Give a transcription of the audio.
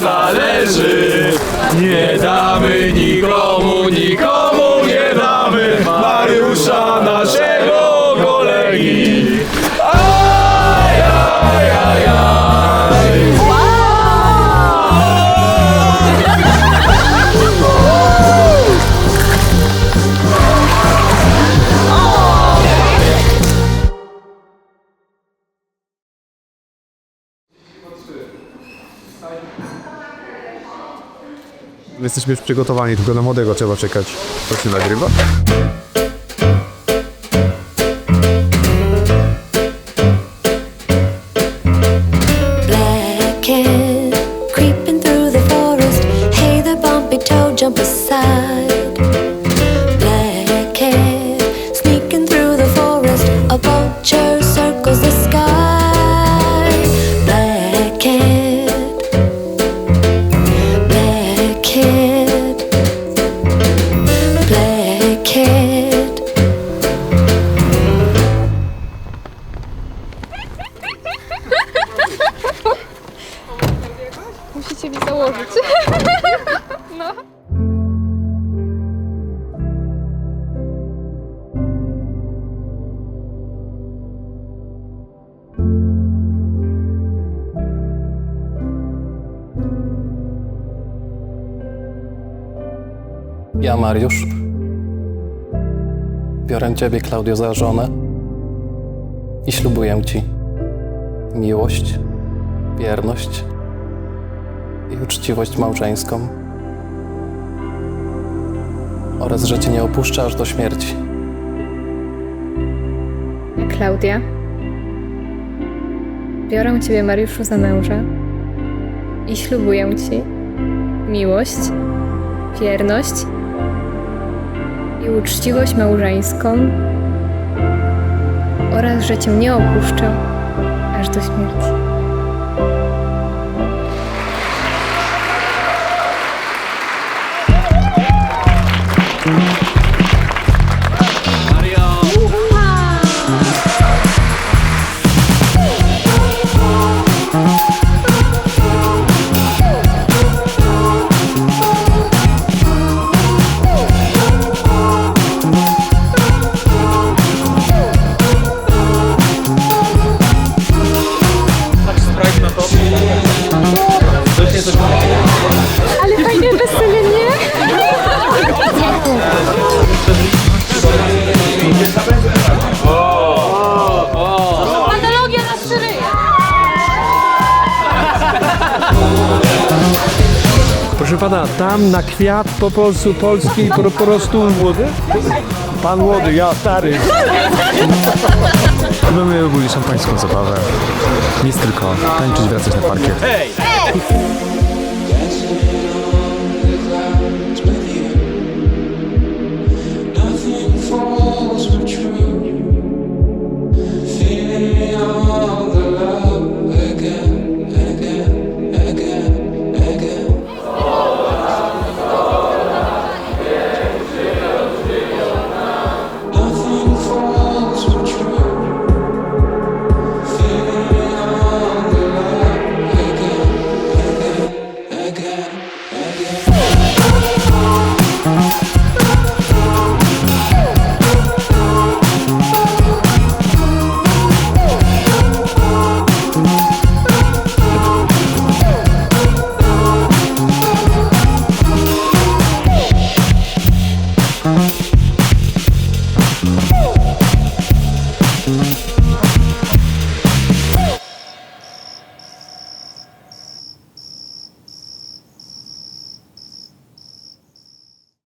nas zależy. Nie damy nikomu, nikomu nie damy Mariusza naszego kolegi. Aj. My jesteśmy już przygotowani, tylko na młodego trzeba czekać. To się nagrywa? Ja, Mariusz, biorę Ciebie, Klaudio, za żonę i ślubuję Ci miłość, wierność i uczciwość małżeńską oraz, że Cię nie opuszczę aż do śmierci. Klaudia. Biorę Ciebie, Mariuszu, za męża i ślubuję Ci miłość, wierność uczciwość małżeńską oraz, że Cię nie opuszczę aż do śmierci. proszę pana, tam na kwiat po polsku polski po, po prostu młody? Pan młody, ja stary. Mamy ogólnie szampańską zabawę. Nic tylko tańczyć, wracać na parkiet. Hej! Thank you.